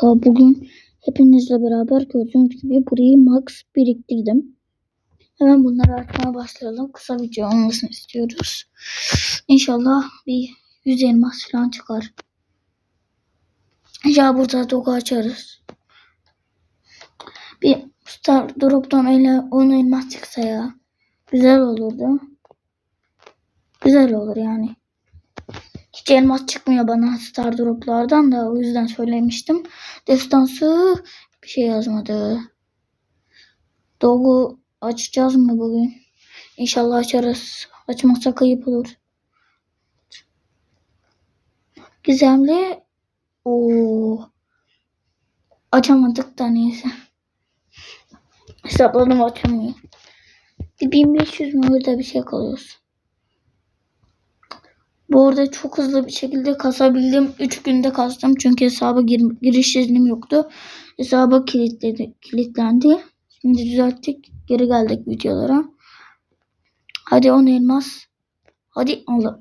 Ta bugün hepinizle beraber gördüğünüz gibi burayı max biriktirdim. Hemen bunları açmaya başlayalım. Kısa video olmasını istiyoruz. İnşallah bir 100 elmas falan çıkar. Ya burada doku açarız. Bir Star Drop'tan ele 10 elmas çıksa ya. Güzel olurdu. Güzel olur yani. Hiç elmas çıkmıyor bana Star Drop'lardan da o yüzden söylemiştim. Destansı bir şey yazmadı. Dogu açacağız mı bugün? İnşallah açarız. Açmazsak ayıp olur. Gizemli o açamadık da neyse. Hesapladım açamıyor. Bir 1500 mü öyle bir şey kalıyoruz. Bu arada çok hızlı bir şekilde kasabildim. 3 günde kastım çünkü hesaba gir- giriş iznim yoktu. Hesaba kilitledi, kilitlendi. Şimdi düzelttik. Geri geldik videolara. Hadi 10 elmas. Hadi Allah.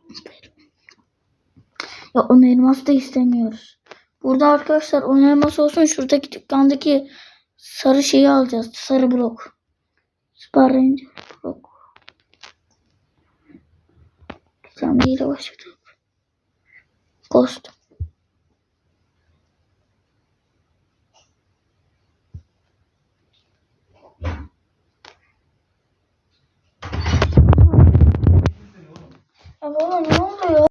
Ya 10 elmas da istemiyoruz. Burada arkadaşlar 10 elmas olsun. Şuradaki dükkandaki sarı şeyi alacağız. Sarı blok. Super Ranger blok. Sen değil başladık. Ghost. Baba ne oluyor?